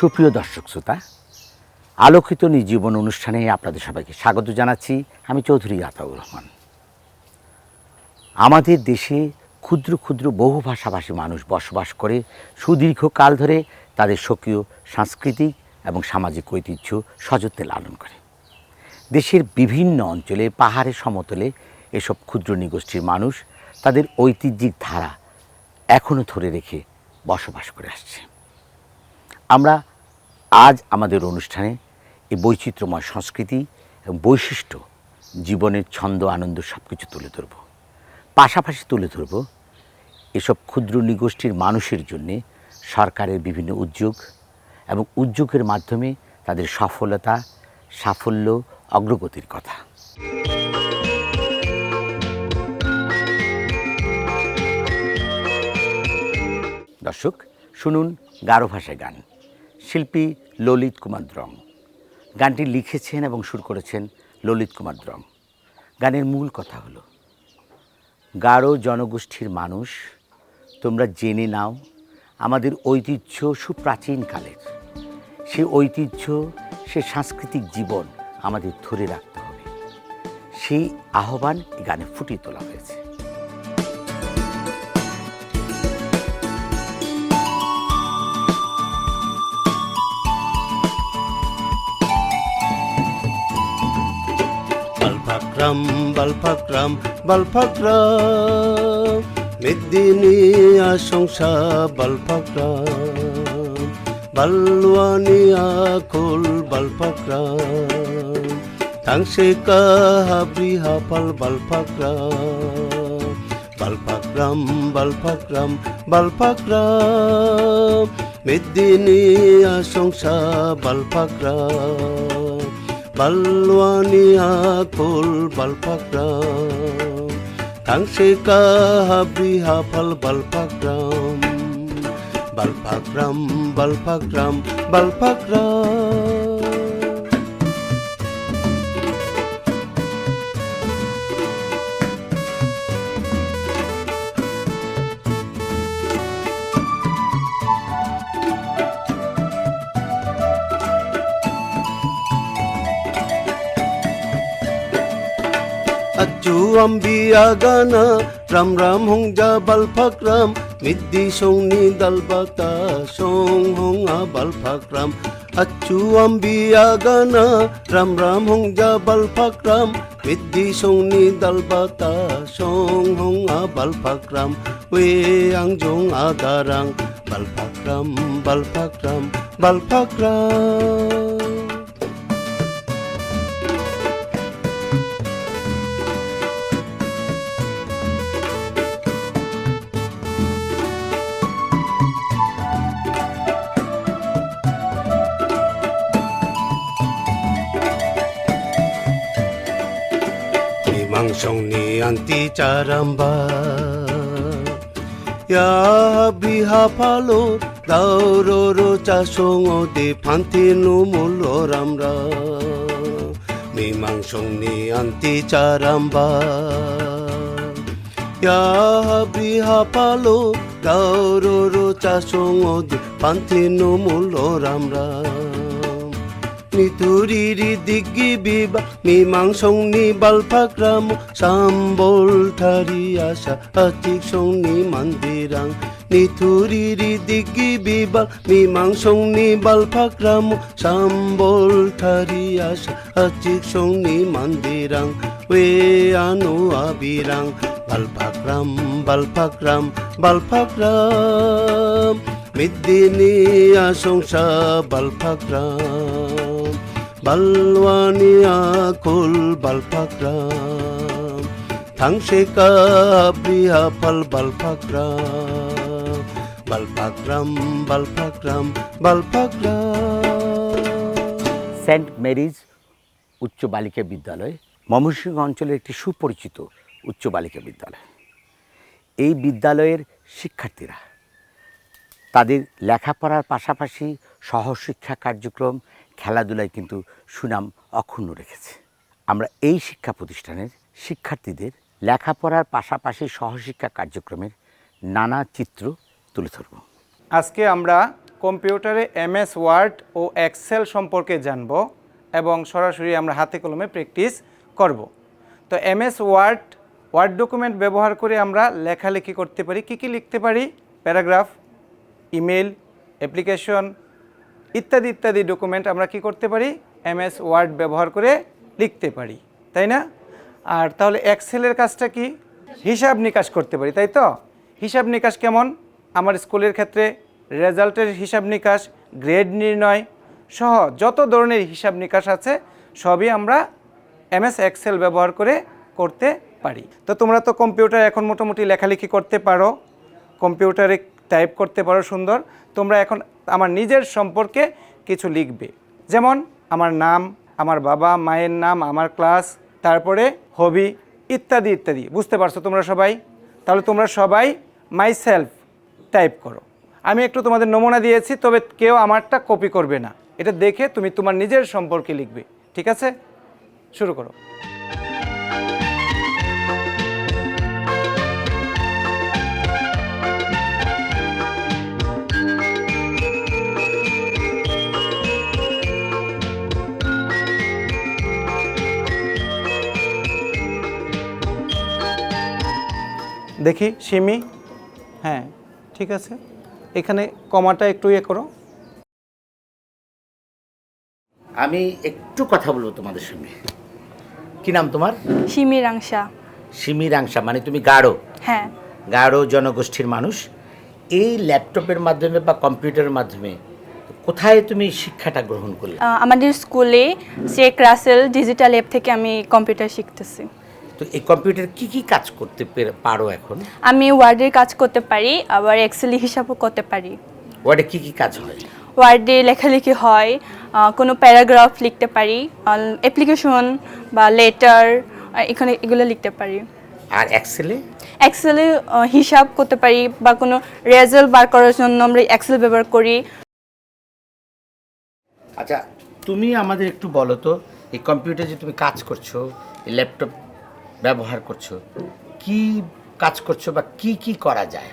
সুপ্রিয় দর্শক শ্রোতা, আলোকিত জীবন অনুষ্ঠানে আপনাদের সবাইকে স্বাগত জানাচ্ছি আমি চৌধুরী আতাউর রহমান। আমাদের দেশে ক্ষুদ্র ক্ষুদ্র বহু ভাষাভাষী মানুষ বসবাস করে সুদীর্ঘ কাল ধরে তাদের স্বকীয়, সাংস্কৃতিক এবং সামাজিক ঐতিহ্য সযত্নে লালন করে। দেশের বিভিন্ন অঞ্চলে পাহাড়ে সমতলে এসব ক্ষুদ্র নিগোষ্ঠীর মানুষ তাদের ঐতিহ্যিক ধারা এখনও ধরে রেখে বসবাস করে আসছে। আমরা আজ আমাদের অনুষ্ঠানে এই বৈচিত্র্যময় সংস্কৃতি এবং বৈশিষ্ট্য, জীবনের ছন্দ, আনন্দ সব কিছু তুলে ধরব। পাশাপাশি তুলে ধরব এসব ক্ষুদ্র নিগোষ্ঠীর মানুষের জন্যে সরকারের বিভিন্ন উদ্যোগ এবং উদ্যোগের মাধ্যমে তাদের সফলতা, সাফল্য, অগ্রগতির কথা। দর্শক, শুনুন গারো ভাষায় গান। শিল্পী ললিত কুমার দ্রং। গানটি লিখেছেন এবং সুর করেছেন ললিত কুমার দ্রং। গানের মূল কথা হলো, গাঢ় জনগোষ্ঠীর মানুষ, তোমরা জেনে নাও, আমাদের ঐতিহ্য সুপ্রাচীন কালের। সে ঐতিহ্য, সে সাংস্কৃতিক জীবন আমাদের ধরে রাখতে হবে। সেই আহ্বান গানে ফুটিয়ে তোলা হয়েছে। Balpakram, Balpakram, Balpakram Mediniya সংসা Balpakram Balwaniya kul Balpakram Tangse ka habri hapal Balpakram Balpakram, Balpakram, Balpakram Ram বিয়া গানা, রাম त्वम्बिया गाना राम राम हुं जा बालफाक्राम मिद्दी सोंनि दालबाता सों हुंआ बालफाक्राम আচ্ছু আম্বিয়া গানা, রাম রাম হং যা বালফাকাম মিদ্দি সং নি দাল বাতা, সং হং আ বালফাক্রাম ওয়ে আং জং আদারাং বালফাক্রাম বালফাক্রাম বালফাক্রাম Mediniya সংসা Balpakram balwania kul balpakram tangse ka habri hafal balpakram balpakram balpakram নিতুরিরি দিগ্গি বিবা মীমাংসংনি বালফাগ্রাম সাম্বল ঠারি আশা আতিক সৌনি মন্দিরাং নিতুরিরি দিগ্গি বিবা মীমাংসংনি বালফাগ্রাম সাম্বল ঠারি আশা আতিক সৌনি মন্দিরাং ওয়ে আনু আবিরাং বালফাগ্রাম বালফাগ্রাম বালফাগ্রাম মিদ্দিনি আশংসা Balpakram balwania kul balpakram thangse ka priya pal balpakram balpakram balpakram balpakram Saint Mary's উচ্চ বালিকা বিদ্যালয়, ময়মনসিংহ অঞ্চলের একটি সুপরিচিত উচ্চ বালিকা বিদ্যালয়। এই বিদ্যালয়ের শিক্ষার্থীরা তাদের লেখাপড়ার পাশাপাশি সহশিক্ষা কার্যক্রম খেলাধুলায় কিন্তু সুনাম অক্ষুণ্ণ রেখেছে। আমরা এই শিক্ষা প্রতিষ্ঠানের শিক্ষার্থীদের লেখাপড়ার পাশাপাশি সহশিক্ষা কার্যক্রমের নানা চিত্র তুলে ধরব। আজকে আমরা কম্পিউটারে এমএস, ওয়ার্ড ও এক্সেল সম্পর্কে জানব এবং সরাসরি আমরা হাতে কলমে প্র্যাকটিস করব। তো এমএস, ওয়ার্ড ওয়ার্ড ডকুমেন্ট ব্যবহার করে আমরা লেখালেখি করতে পারি। কি কি লিখতে পারি? প্যারাগ্রাফ ইমেল অ্যাপ্লিকেশন ইত্যাদি ইত্যাদি ডকুমেন্ট আমরা কি করতে পারি? এমএস ওয়ার্ড ব্যবহার করে লিখতে পারি, তাই না? আর তাহলে এক্সেলের কাজটা কি? হিসাব নিকাশ করতে পারি, তাই তো? হিসাব নিকাশ কেমন? আমার স্কুলের ক্ষেত্রে রেজাল্টের হিসাব নিকাশ, গ্রেড নির্ণয়, সহ যত ধরনের হিসাব নিকাশ আছে, সবই আমরা এমএস এক্সেল ব্যবহার করে করতে পারি। তো তোমরা তো কম্পিউটার এখন মোটামুটি লেখালেখি করতে পারো কম্পিউটারে টাইপ করতে পারো সুন্দর। তোমরা এখন আমার নিজের সম্পর্কে কিছু লিখবে। যেমন, আমার নাম, আমার বাবা, মায়ের নাম, আমার ক্লাস, তারপরে হবি, ইত্যাদি ইত্যাদি। বুঝতে পারছ তোমরা সবাই? তাহলে তোমরা সবাই মাই সেলফ টাইপ করো। আমি একটু তোমাদের নমুনা দিয়েছি, তবে কেউ আমারটা কপি করবে না। এটা দেখে তুমি তোমার নিজের সম্পর্কে লিখবে, ঠিক আছে? শুরু করো। দেখি সিমি? হ্যাঁ ঠিক আছে। এখানে কমাটা একটু ইয়ে করো। আমি একটু কথা বলব তোমাদের সঙ্গে। কি নাম তোমার? সিমিরাংশা সিমিরাংশা মানে তুমি গাঢ়? হ্যাঁ। গাঢ় জনগোষ্ঠীর মানুষ। এই ল্যাপটপের মাধ্যমে বা কম্পিউটারের মাধ্যমে কোথায় তুমি শিক্ষাটা গ্রহণ করলে? আমাদের স্কুলে শেখ রাসেল ডিজিটাল অ্যাপ থেকে আমি কম্পিউটার শিখতেছি। তো এই কম্পিউটার কি কি কাজ করতে পেরে- পারো এখন? আমি ওয়ার্ডের কাজ করতে পারি আবার এক্সেল হিসাবও করতে পারি। ওয়ার্ডে কি কি কাজ হয়? ওয়ার্ডে লেখালেখি হয় কোনো প্যারাগ্রাফ লিখতে পারি অ্যাপ্লিকেশন বা লেটার এখানে এগুলো লিখতে পারি। আর এক্সেলে এক্সেলে হিসাব করতে পারি বা কোনো রেজাল্ট বার করার জন্য আমরা এক্সেল ব্যবহার করি। আচ্ছা তুমি আমাদের একটু বলো তো এই কম্পিউটার যে তুমি কাজ করছ ল্যাপটপ ব্যবহার করছ? কি কাজ করছ বা কি কি করা যায়?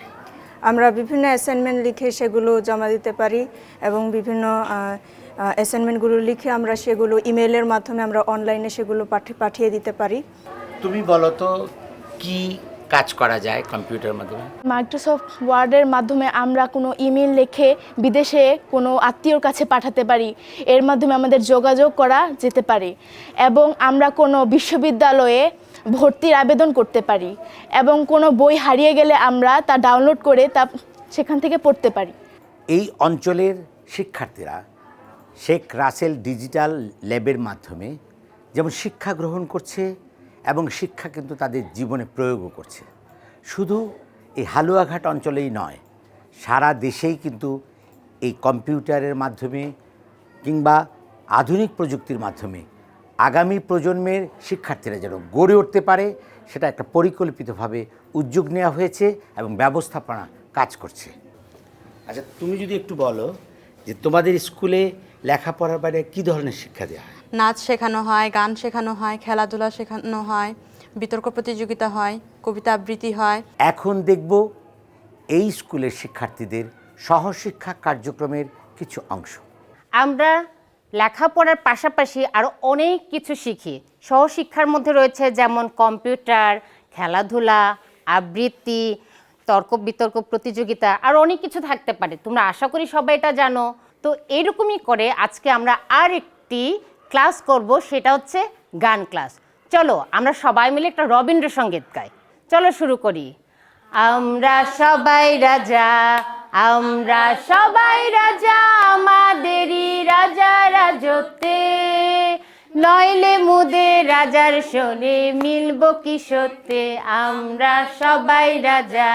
আমরা বিভিন্ন অ্যাসাইনমেন্ট লিখে সেগুলো জমা দিতে পারি এবং বিভিন্ন অ্যাসাইনমেন্টগুলো লিখে আমরা সেগুলো ইমেলের মাধ্যমে আমরা অনলাইনে সেগুলো পাঠি- পাঠিয়ে দিতে পারি। তুমি বলো তো কি কাজ করা যায় কম্পিউটারের মাধ্যমে? মাইক্রোসফট ওয়ার্ডের মাধ্যমে আমরা কোনো ইমেল লিখে বিদেশে কোনো আত্মীয়র কাছে পাঠাতে পারি। এর মাধ্যমে আমাদের যোগাযোগ করা যেতে পারে। এবং আমরা কোনো বিশ্ববিদ্যালয়ে ভর্তির আবেদন করতে পারি এবং কোনো বই হারিয়ে গেলে আমরা তা ডাউনলোড করে তা সেখান থেকে পড়তে পারি। এই অঞ্চলের শিক্ষার্থীরা শেখ রাসেল ডিজিটাল ল্যাবের মাধ্যমে যেমন শিক্ষা গ্রহণ করছে এবং শিক্ষা কিন্তু তাদের জীবনে প্রয়োগও করছে। শুধু এই হালুয়াঘাট অঞ্চলেই নয়, সারা দেশেই কিন্তু এই কম্পিউটারের মাধ্যমে কিংবা আধুনিক প্রযুক্তির মাধ্যমে আগামী প্রজন্মের শিক্ষার্থীরা যেন গড়ে উঠতে পারে সেটা একটা পরিকল্পিতভাবে উদ্যোগ নেওয়া হয়েছে এবং ব্যবস্থাপনা কাজ করছে। আচ্ছা তুমি যদি একটু বলো যে তোমাদের স্কুলে লেখাপড়ার বাইরে কি ধরনের শিক্ষা দেওয়া হয়? নাচ শেখানো হয় গান শেখানো হয় খেলাধুলা শেখানো হয় বিতর্ক প্রতিযোগিতা হয় কবিতা আবৃত্তি হয়। এখন দেখব এই স্কুলের শিক্ষার্থীদের সহশিক্ষা কার্যক্রমের কিছু অংশ। আমরা লেখাপড়ার পাশাপাশি আরও অনেক কিছু শিখি। সহশিক্ষার মধ্যে রয়েছে যেমন কম্পিউটার, খেলাধুলা, আবৃত্তি, তর্ক বিতর্ক প্রতিযোগিতা, আর অনেক কিছু থাকতে পারে। তোমরা আশা করি সবাই এটা জানো। তো এরকমই করে আজকে আমরা আর একটি ক্লাস করব, সেটা হচ্ছে গান ক্লাস। চলো, আমরা সবাই মিলে একটা রবীন্দ্রসঙ্গীত গাই। চলো শুরু করি। আমরা সবাই রাজা আমরা সবাই রাজা, আমাদেরই রাজা রাজতে নইলে মুদে রাজার শোনে মিলব কি সত্যে? আমরা সবাই রাজা।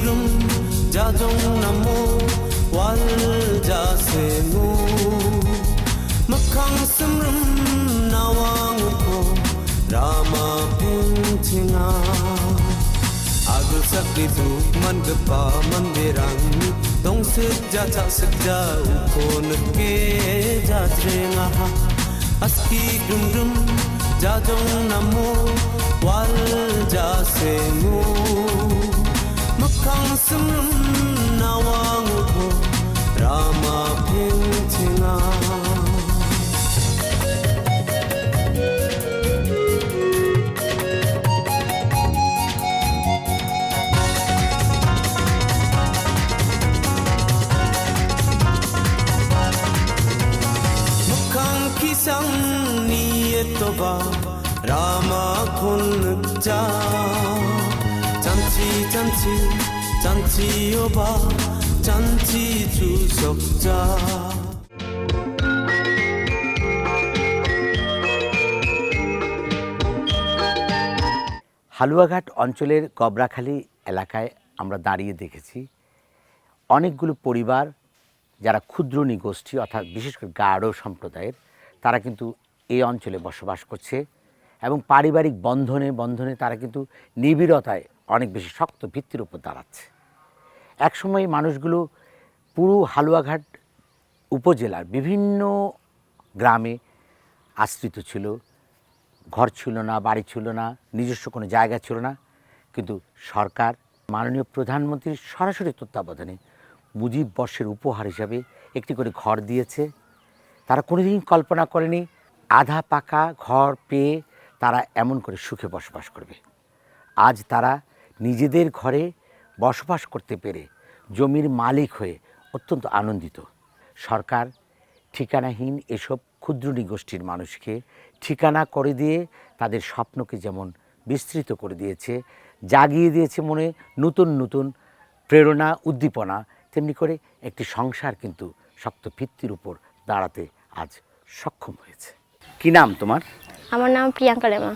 기름 자정나무 왈자세우 막항스름 나왕우고 라마 빈팅아 아글 sakditu man gepa mandirang dong sekja cha sekja ukon ke ja trenga aski gundum ja jong namo wal ja se mu niyeto ba rama khun ja Haluaghat অঞ্চলের কবরাখালী এলাকায় আমরা দাঁড়িয়ে দেখেছি অনেকগুলো পরিবার, যারা ক্ষুদ্র নিগোষ্ঠী অর্থাৎ বিশেষ করে গাঢ় সম্প্রদায়ের, তারা কিন্তু এই অঞ্চলে বসবাস করছে এবং পারিবারিক বন্ধনে বন্ধনে তারা কিন্তু নিবিড়তায় অনেক বেশি শক্ত ভিত্তির উপর দাঁড়াচ্ছে। একসময় মানুষগুলো পুরো হালুয়াঘাট উপজেলার বিভিন্ন গ্রামে আশ্রিত ছিল। ঘর ছিল না, বাড়ি ছিল না, নিজস্ব কোনো জায়গা ছিল না। কিন্তু সরকার, মাননীয় প্রধানমন্ত্রীর সরাসরি তত্ত্বাবধানে মুজিব বর্ষের উপহার হিসাবে একটি করে ঘর দিয়েছে। তারা কোনোদিন কল্পনা করেনি আধা পাকা ঘর পেয়ে তারা এমন করে সুখে বসবাস করবে। আজ তারা নিজেদের ঘরে বসবাস করতে পেরে জমির মালিক হয়ে অত্যন্ত আনন্দিত। সরকার ঠিকানাহীন এসব ক্ষুদ্র নিগোষ্ঠীর মানুষকে ঠিকানা করে দিয়ে তাদের স্বপ্নকে যেমন বিস্তৃত করে দিয়েছে, জাগিয়ে দিয়েছে মনে নতুন নতুন প্রেরণা, উদ্দীপনা, তেমনি করে একটি সংসার কিন্তু শক্ত ভিত্তির উপর দাঁড়াতে আজ সক্ষম হয়েছে। কি নাম তোমার? আমার নাম প্রিয়াঙ্কা রেমা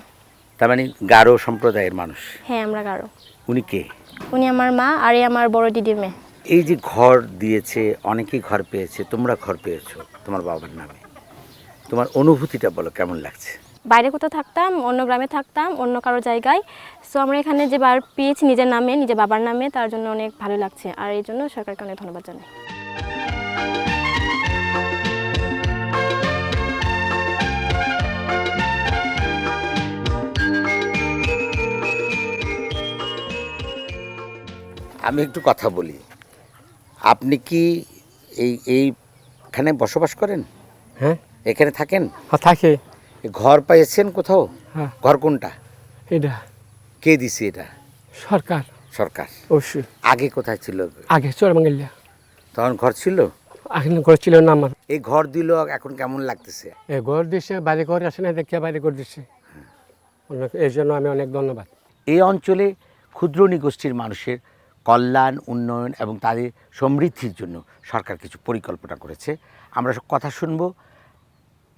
তার মানে গারো সম্প্রদায়ের মানুষ। হ্যাঁ আমরা গারো। উনি কে? উনি আমার মা আর এই আমার বড় দিদির মেয়ে। এই যে ঘর দিয়েছে অনেকেই ঘর পেয়েছে তোমরা ঘর পেয়েছ তোমার বাবার নামে। তোমার অনুভূতিটা বলো কেমন লাগছে? বাইরে কোথাও থাকতাম অন্য গ্রামে থাকতাম অন্য কারও জায়গায়। সো আমরা এখানে যে বার পেয়েছি নিজের নামে নিজের বাবার নামে তার জন্য অনেক ভালো লাগছে। আর এই জন্য সরকারকে অনেক ধন্যবাদ জানাই। আমি একটু কথা বলি। আপনি কি এই এইখানে বসবাস করেন? হ্যাঁ। এখানে থাকেন? থাকে। এ ঘর পেয়েছেন কোথাও? হ্যাঁ। ঘর কোনটা? এটা। কে দিছে এটা? সরকার। সরকার। অবশ্যই। আগে কোথায় ছিল? আগে চরমাঙ্গিল্লা তখন ঘর ছিল? আগে করেছিল না আমার। এই ঘর দিল এখন কেমন লাগতেছে? এ ঘর দিচ্ছে বাইরে ঘর আসে না দেখে বাইরে করে দিচ্ছে এই জন্য আমি অনেক ধন্যবাদ। এই অঞ্চলে ক্ষুদ্র নিগোষ্ঠীর মানুষের কল্যাণ, উন্নয়ন এবং তাদের সমৃদ্ধির জন্য সরকার কিছু পরিকল্পনা করেছে। আমরা কথা শুনব।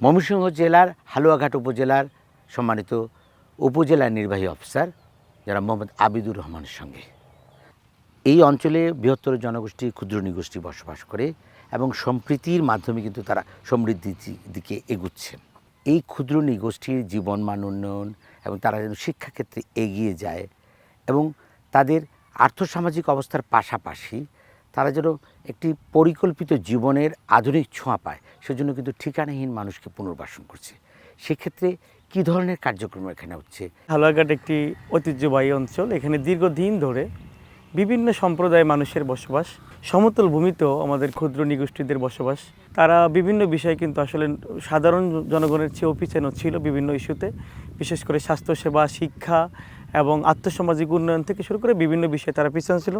ময়মনসিংহ জেলার হালুয়াঘাট উপজেলার সম্মানিত উপজেলা নির্বাহী অফিসার যারা মোহাম্মদ আবিদুর রহমানের সঙ্গে। এই অঞ্চলে বৃহত্তর জনগোষ্ঠী, ক্ষুদ্র নিগোষ্ঠী বসবাস করে এবং সম্প্রীতির মাধ্যমে কিন্তু তারা সমৃদ্ধির দিকে এগুচ্ছেন এই ক্ষুদ্র নিগোষ্ঠীর জীবনমান উন্নয়ন এবং তারা যেন শিক্ষাক্ষেত্রে এগিয়ে যায় এবং তাদের আর্থসামাজিক অবস্থার পাশাপাশি তারা যেন একটি পরিকল্পিত জীবনের আধুনিক ছোঁয়া পায়, সেজন্য কিন্তু ঠিকানাহীন মানুষকে পুনর্বাসন করছে। সেক্ষেত্রে কী ধরনের কার্যক্রম এখানে হচ্ছে? হালুয়াঘাট একটি ঐতিহ্যবাহী অঞ্চল, এখানে দীর্ঘদিন ধরে বিভিন্ন সম্প্রদায়ের মানুষের বসবাস, সমতল ভূমিতেও আমাদের ক্ষুদ্র নিগোষ্ঠীদের বসবাস। তারা বিভিন্ন বিষয়ে কিন্তু আসলে সাধারণ জনগণের চেয়েও পিছানো ছিল বিভিন্ন ইস্যুতে, বিশেষ করে স্বাস্থ্যসেবা, শিক্ষা এবং আর্থসামাজিক উন্নয়ন থেকে শুরু করে বিভিন্ন বিষয়ে তারা পিছন ছিল।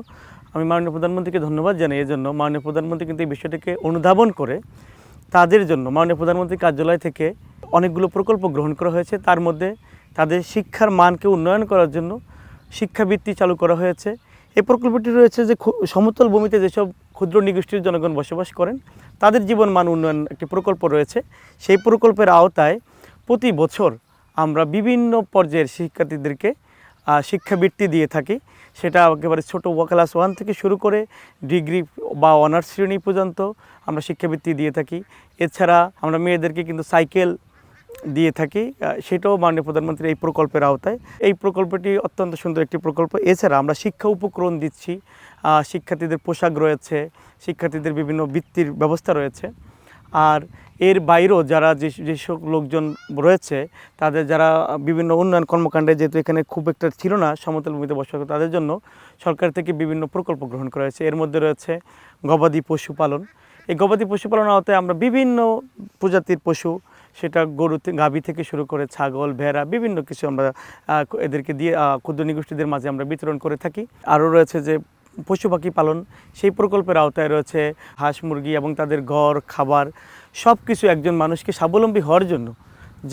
আমি মাননীয় প্রধানমন্ত্রীকে ধন্যবাদ জানাই। এজন্য মাননীয় প্রধানমন্ত্রী কিন্তু এই বিষয়টাকে অনুধাবন করে তাদের জন্য মাননীয় প্রধানমন্ত্রীর কার্যালয় থেকে অনেকগুলো প্রকল্প গ্রহণ করা হয়েছে। তার মধ্যে তাদের শিক্ষার মানকে উন্নয়ন করার জন্য শিক্ষাবৃত্তি চালু করা হয়েছে। এই প্রকল্পটি রয়েছে যে সমতল ভূমিতে যেসব ক্ষুদ্র নিগোষ্ঠীর জনগণ বসবাস করেন, তাদের জীবন মান উন্নয়ন একটি প্রকল্প রয়েছে। সেই প্রকল্পের আওতায় প্রতি বছর আমরা বিভিন্ন পর্যায়ের শিক্ষার্থীদেরকে শিক্ষাবৃত্তি দিয়ে থাকি। সেটা একেবারে ছোটো ক্লাস ওয়ান থেকে শুরু করে ডিগ্রি বা অনার্স শ্রেণি পর্যন্ত আমরা শিক্ষাবৃত্তি দিয়ে থাকি। এছাড়া আমরা মেয়েদেরকে কিন্তু সাইকেল দিয়ে থাকি সেটাও মাননীয় প্রধানমন্ত্রীর এই প্রকল্পের আওতায়। এই প্রকল্পটি অত্যন্ত সুন্দর একটি প্রকল্প। এছাড়া আমরা শিক্ষা উপকরণ দিচ্ছি শিক্ষার্থীদের পোশাক রয়েছে, শিক্ষার্থীদের বিভিন্ন বৃত্তির ব্যবস্থা রয়েছে। আর এর বাইরেও যারা যে যেসব লোকজন রয়েছে, তাদের যারা বিভিন্ন উন্নয়ন কর্মকাণ্ডে যেহেতু এখানে খুব একটা ছিল না সমতল ভূমিতে বসবাস তাদের জন্য সরকার থেকে বিভিন্ন প্রকল্প গ্রহণ করা হয়েছে। এর মধ্যে রয়েছে গবাদি পশুপালন। এই গবাদি পশুপালন আওতায় আমরা বিভিন্ন প্রজাতির পশু, সেটা গরু গাভী থেকে শুরু করে ছাগল, ভেড়া, বিভিন্ন কিছু আমরা এদেরকে দিয়ে ক্ষুদ্র নিগোষ্ঠীদের মাঝে আমরা বিতরণ করে থাকি। আরও রয়েছে যে পশু পাখি পালন, সেই প্রকল্পের আওতায় রয়েছে হাঁস মুরগি এবং তাদের ঘর, খাবার সব কিছু একজন মানুষকে স্বাবলম্বী হওয়ার জন্য।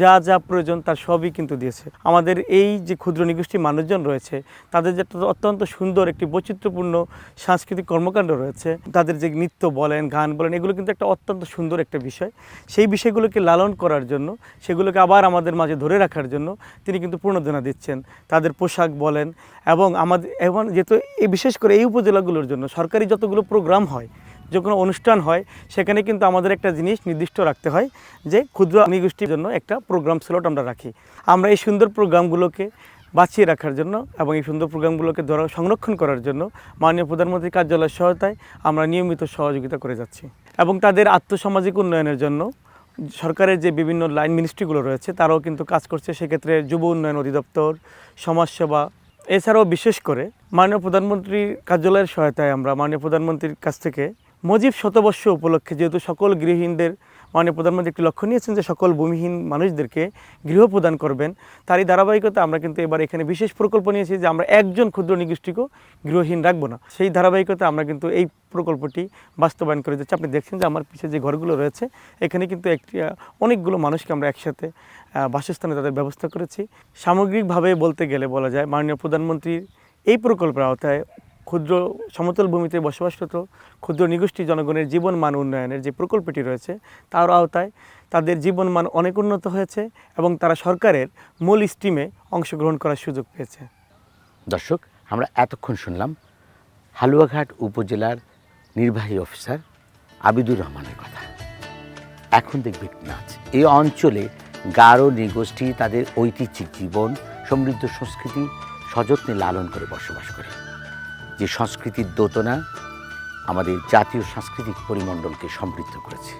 যা যা প্রয়োজন তার সবই কিন্তু দিয়েছে। আমাদের এই যে ক্ষুদ্র নিগোষ্ঠী মানুষজন রয়েছে, তাদের যে অত্যন্ত সুন্দর একটি বৈচিত্র্যপূর্ণ সাংস্কৃতিক কর্মকাণ্ড রয়েছে, তাদের যে নৃত্য বলেন, গান বলেন, এগুলো কিন্তু একটা অত্যন্ত সুন্দর একটা বিষয়। সেই বিষয়গুলোকে লালন করার জন্য, সেগুলোকে আবার আমাদের মাঝে ধরে রাখার জন্য তিনি কিন্তু পূর্ণদনা দিচ্ছেন। তাদের পোশাক বলেন এবং আমাদের, এবং যেহেতু এই, বিশেষ করে এই উপজেলাগুলোর জন্য সরকারি যতগুলো প্রোগ্রাম হয় যে কোনো অনুষ্ঠান হয়, সেখানে কিন্তু আমাদের একটা জিনিস নির্দিষ্ট রাখতে হয় যে ক্ষুদ্র নিগোষ্ঠীর জন্য একটা প্রোগ্রাম স্লট আমরা রাখি। আমরা এই সুন্দর প্রোগ্রামগুলোকে বাঁচিয়ে রাখার জন্য এবং এই সুন্দর প্রোগ্রামগুলোকে ধরা সংরক্ষণ করার জন্য মাননীয় প্রধানমন্ত্রীর কার্যালয়ের সহায়তায় আমরা নিয়মিত সহযোগিতা করে যাচ্ছি। এবং তাদের আত্মসামাজিক উন্নয়নের জন্য সরকারের যে বিভিন্ন লাইন মিনিস্ট্রিগুলো রয়েছে, তারাও কিন্তু কাজ করছে। সেক্ষেত্রে যুব উন্নয়ন অধিদপ্তর, সমাজসেবা, এছাড়াও বিশেষ করে মাননীয় প্রধানমন্ত্রীর কার্যালয়ের সহায়তায় আমরা মাননীয় প্রধানমন্ত্রীর কাছ থেকে মুজিব শতবর্ষ উপলক্ষে যেহেতু সকল গৃহহীনদের মাননীয় প্রধানমন্ত্রী একটি লক্ষ্য নিয়েছেন যে সকল ভূমিহীন মানুষদেরকে গৃহ প্রদান করবেন, তারই ধারাবাহিকতা আমরা কিন্তু এবার এখানে বিশেষ প্রকল্প নিয়েছি যে আমরা একজন ক্ষুদ্র নিগোষ্ঠীকেও গৃহহীন রাখব না। সেই ধারাবাহিকতা আমরা কিন্তু এই প্রকল্পটি বাস্তবায়ন করে যাচ্ছি। আপনি দেখছেন যে আমার পিছিয়ে যে ঘরগুলো রয়েছে, এখানে কিন্তু একটি অনেকগুলো মানুষকে আমরা একসাথে বাসস্থানে তাদের ব্যবস্থা করেছি। সামগ্রিকভাবে বলতে গেলে বলা যায় মাননীয় প্রধানমন্ত্রীর এই প্রকল্পের আওতায় ক্ষুদ্র সমতল ভূমিতে বসবাসরত ক্ষুদ্র নিগোষ্ঠী জনগণের জীবন মান উন্নয়নের যে প্রকল্পটি রয়েছে, তার আওতায় তাদের জীবন মান অনেক উন্নত হয়েছে এবং তারা সরকারের মূল স্টিমে অংশগ্রহণ করার সুযোগ পেয়েছে। দর্শক, আমরা এতক্ষণ শুনলাম হালুয়াঘাট উপজেলার নির্বাহী অফিসার আবিদুর রহমানের কথা। এখন দেখবে নাচ। এই অঞ্চলে গারো নৃগোষ্ঠী তাদের ঐতিহ্যিক জীবন, সমৃদ্ধ সংস্কৃতি, সযত্নে লালন করে বসবাস করে। যে সংস্কৃতির দোতনা আমাদের জাতীয় সাংস্কৃতিক পরিমণ্ডলকে সমৃদ্ধ করেছে।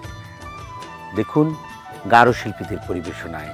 দেখুন গারো শিল্পীদের পরিবেশনায়।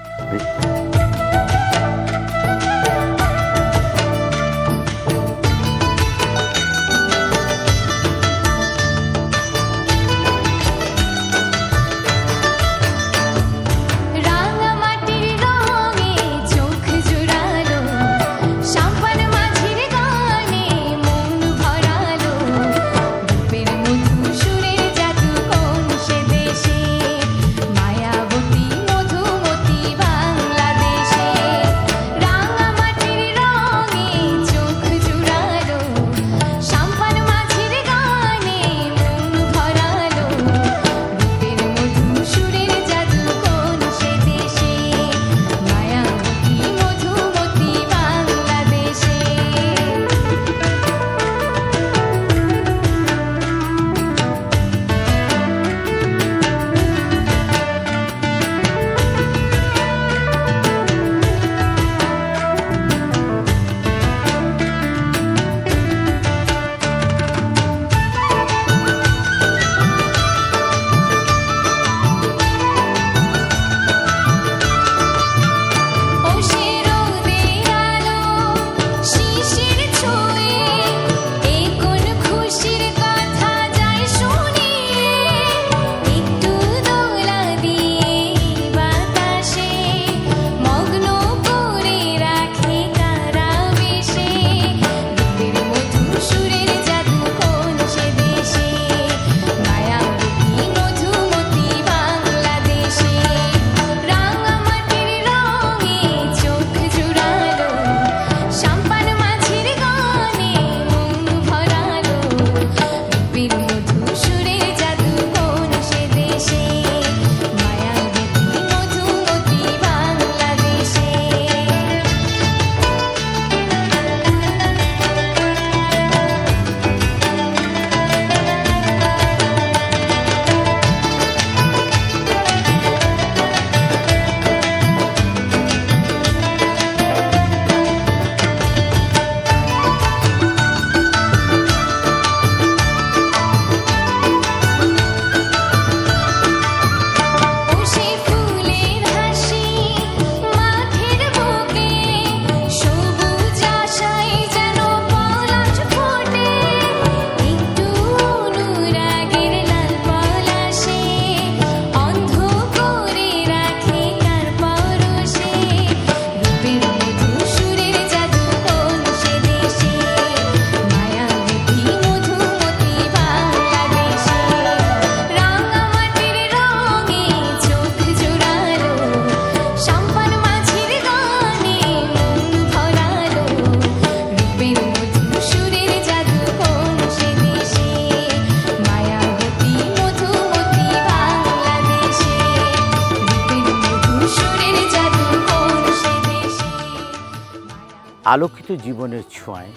জীবনের ছোঁয়ায়।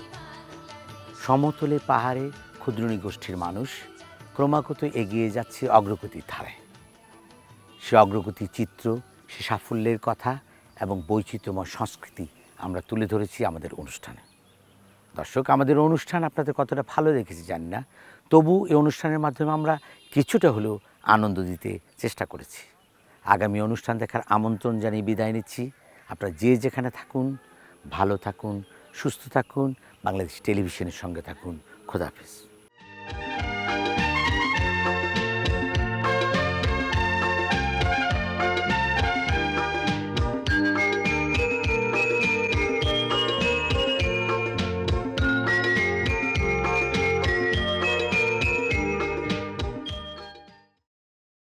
সমতলে পাহাড়ে ক্ষুদ্রণী গোষ্ঠীর মানুষ ক্রমাগত এগিয়ে যাচ্ছে অগ্রগতির ধারায়। সে অগ্রগতির চিত্র, সে সাফল্যের কথা এবং বৈচিত্র্যময় সংস্কৃতি আমরা তুলে ধরেছি আমাদের অনুষ্ঠানে। দর্শক, আমাদের অনুষ্ঠান আপনাদের কতটা ভালো লেগেছে জানি না, তবু এই অনুষ্ঠানের মাধ্যমে আমরা কিছুটা হলেও আনন্দ দিতে চেষ্টা করেছি। আগামী অনুষ্ঠান দেখার আমন্ত্রণ জানিয়ে বিদায় নিচ্ছি। আপনারা যে যেখানে থাকুন, ভালো থাকুন সুস্থ থাকুন বাংলাদেশ টেলিভিশনের সঙ্গে থাকুন। খোদাহাফিজ